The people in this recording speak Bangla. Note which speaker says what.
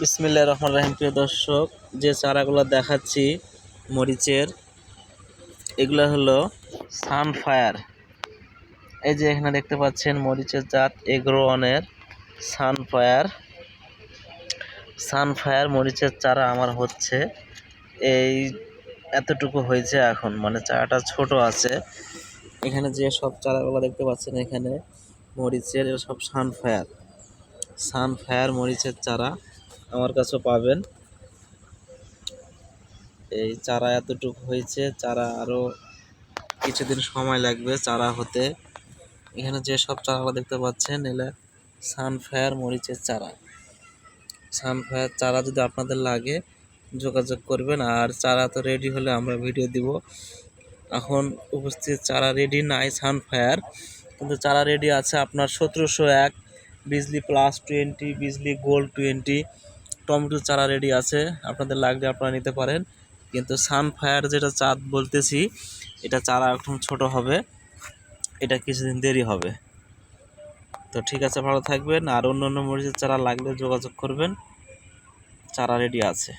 Speaker 1: বিসমিল্লা রহমান রাহিম। প্রিয় দর্শক, যে চারাগুলো দেখাচ্ছি মরিচের, এগুলো হলো সানফায়ার। এই যে এখানে দেখতে পাচ্ছেন মরিচের জাত এগ্রো ওয়ানের সানফায়ার। সানফায়ার মরিচের চারা আমার হচ্ছে, এই এতটুকু হয়েছে এখন মানে চারাটা ছোট আছে। এখানে যে সব চারাগুলো দেখতে পাচ্ছেন এখানে, মরিচের সব সানফায়ার। সানফায়ার মরিচের চারা আমার কাছেও পাবেন। এই চারা এতটুকু হয়েছে, চারা আরও কিছুদিন সময় লাগবে চারা হতে। এখানে যে সব চারাগুলো দেখতে পাচ্ছেন এগুলো সানফায়ার মরিচের চারা। সানফায়ার চারা যদি আপনাদের লাগে, যোগাযোগ করবেন। আর চারা তো রেডি হলে আমরা ভিডিও দিব। এখন উপস্থিত চারা রেডি নাই সানফায়ার, কিন্তু চারা রেডি আছে আপনার সতেরোশো এক, Bijli plus twenty Bijli gold twenty tomato চারা রেডি আছে। আপনাদের লাগলে আপনারা নিতে পারেন। কিন্তু সানফায়ার যেটা চাঁদ বলতেছি, এটা চারা এখন ছোট হবে। এটা কিছুদিন দেরি হবে। তো ঠিক আছে, ভালো থাকবেন। আর অন্য অন্য মরিচের চারা লাগলে যোগাযোগ করবেন। চারা রেডি আছে।